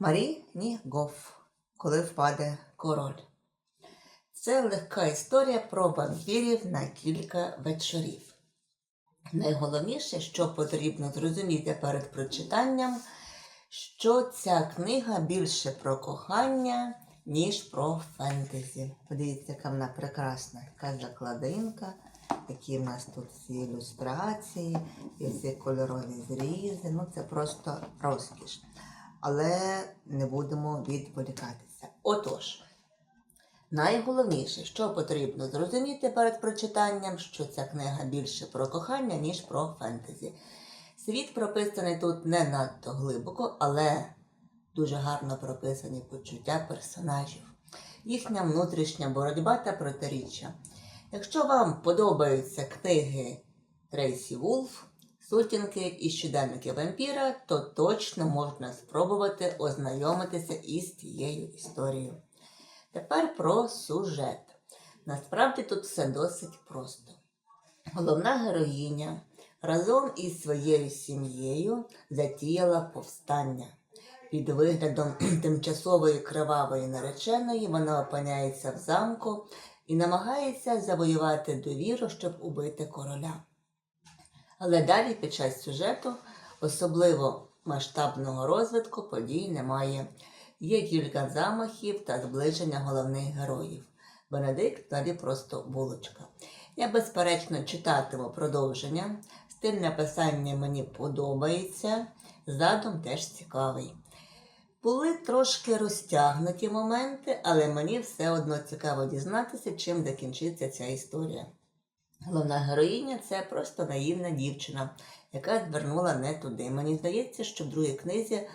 Марі Нігоф, коли впаде король. Це легка історія про вампірів на кілька вечорів. Найголовніше, що потрібно зрозуміти перед прочитанням, що ця книга більше про кохання, ніж про фентезі. Подивіться, яка вона прекрасна, яка закладинка, які в нас тут всі ілюстрації, і всі кольорові зрізи. Ну, це просто розкіш. Але не будемо відволікатися. Отож, найголовніше, що потрібно зрозуміти перед прочитанням, що ця книга більше про кохання, ніж про фентезі. Світ прописаний тут не надто глибоко, але дуже гарно прописані почуття персонажів, їхня внутрішня боротьба та протиріччя. Якщо вам подобаються книги Трейсі Вулф, Сутінки і щоденники вампіра, то точно можна спробувати ознайомитися із цією історією. Тепер про сюжет. Насправді тут все досить просто. Головна героїня разом із своєю сім'єю затіяла повстання. Під виглядом тимчасової кривавої нареченої вона опиняється в замку і намагається завоювати довіру, щоб убити короля. Але далі під час сюжету особливо масштабного розвитку подій немає. Є кілька замахів та зближення головних героїв. Бенедикт далі просто булочка. Я, безперечно, читатиму продовження. Стиль написання мені подобається, задум теж цікавий. Були трошки розтягнуті моменти, але мені все одно цікаво дізнатися, чим закінчиться ця історія. Головна героїня це просто наївна дівчина, яка звернула не туди. Мені здається, що в другій книзі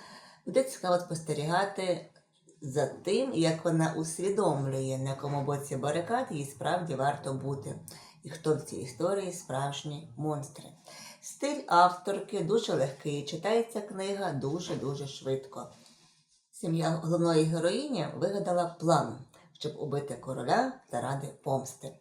буде цікаво спостерігати за тим, як вона усвідомлює, на якому боці барикад їй справді варто бути, і хто в цій історії справжні монстри. Стиль авторки дуже легкий, читається книга дуже-дуже швидко. Сім'я головної героїні вигадала план, щоб убити короля заради помсти.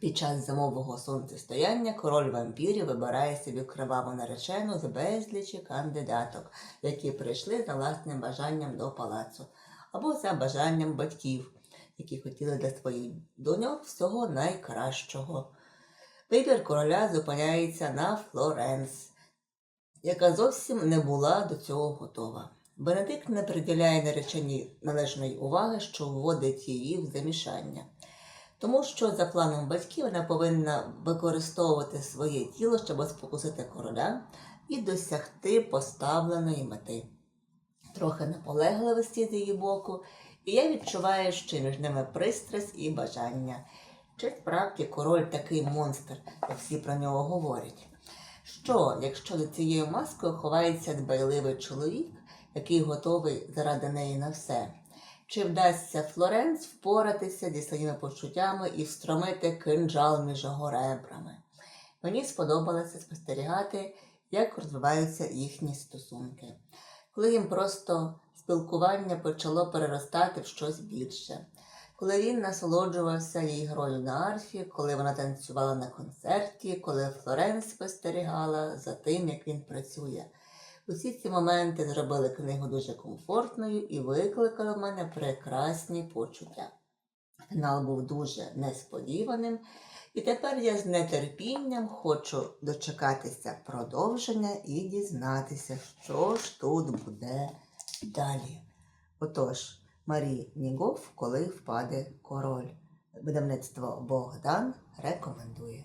Під час зимового сонцестояння король вампірів вибирає собі криваву наречену з безлічі кандидаток, які прийшли за власним бажанням до палацу, або за бажанням батьків, які хотіли для своїх доньок всього найкращого. Вибір короля зупиняється на Флоренс, яка зовсім не була до цього готова. Бенедикт не приділяє нареченій належної уваги, що вводить її в замішання. Тому що за планом батьків вона повинна використовувати своє тіло, щоб спокусити короля і досягти поставленої мети. Трохи наполегливості з її боку, і я відчуваю, що між ними пристрасть і бажання. Чи справді король такий монстр, як всі про нього говорять? Що, якщо за цією маскою ховається дбайливий чоловік, який готовий заради неї на все? Чи вдасться Флоренс впоратися зі своїми почуттями і встромити кинджал між його ребрами? Мені сподобалося спостерігати, як розвиваються їхні стосунки, коли їм просто спілкування почало переростати в щось більше, коли він насолоджувався її грою на арфі, коли вона танцювала на концерті, коли Флоренс спостерігала за тим, як він працює. Усі ці моменти зробили книгу дуже комфортною і викликали в мене прекрасні почуття. Фінал був дуже несподіваним, і тепер я з нетерпінням хочу дочекатися продовження і дізнатися, що ж тут буде далі. Отож, Марі Нігов, коли впаде король. Видавництво Богдан рекомендує.